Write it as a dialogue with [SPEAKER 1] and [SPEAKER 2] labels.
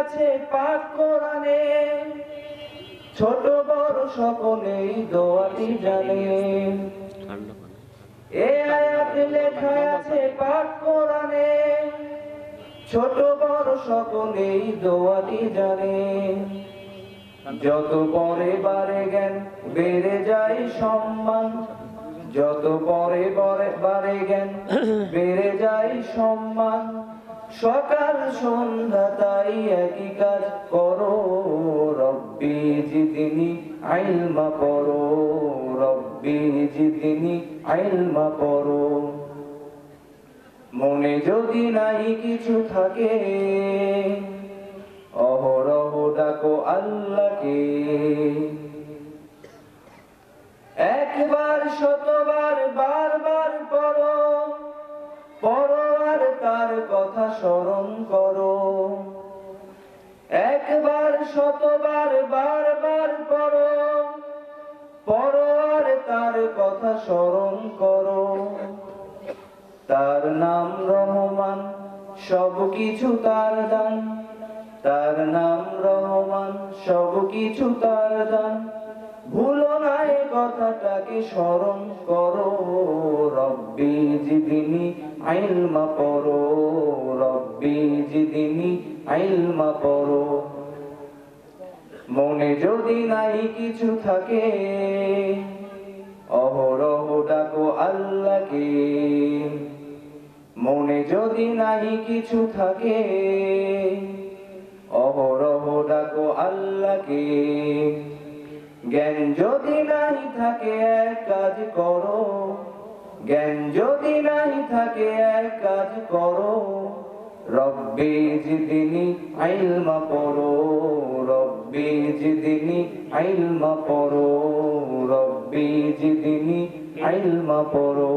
[SPEAKER 1] আছে পাক কোরআনে। ছোট বড় সকলেই দোয়াটি জানে। এ আয়াত লেখা আছে পাক কোরআনে। ছোট বড় সকলেই দোয়াটি জানে। যত পরে বারে জ্ঞান, বেড়ে যায় সম্মান। যত পরে বারে জ্ঞান, বেড়ে যায় সম্মান। সকাল সন্ধ্যা তাই একই কাজ করো রব্বি জিদিনি, আইলমা পড়ো রব্বি জিদিনি, আইলমা পড়ো। মনে যদি নাই কিছু থাকে, অহরহ ডাকো আল্লাহকে স্মরণ করো। একবার, শতবার, বারবার পড়ো। পড়ো আর তার কথা স্মরণ করো। তার নাম রহমান, সব কিছু তার দান। তার নাম রহমান, সব কিছু তার দান। ভুলো না এ কথাটাকে স্মরণ করো। রব্বি জিদিনি আইলমা পড়ো। জিদিনি আইলমা পড়ো মনে যদি নাই কিছু থাকে, অহরহ ডাকো আল্লাহকে। মনে যদি নাই কিছু থাকে, অহরহ ডাকো আল্লাহকে। জ্ঞান যদি নাই থাকে, এক কাজ করো। জ্ঞান যদি নাই থাকে, এক কাজ করো। রব্বি জিদিনি আইলমা পড়ো রব্বি জিদিনি আইলমা পড়ো রব্বি জিদিনি আইলমা পড়ো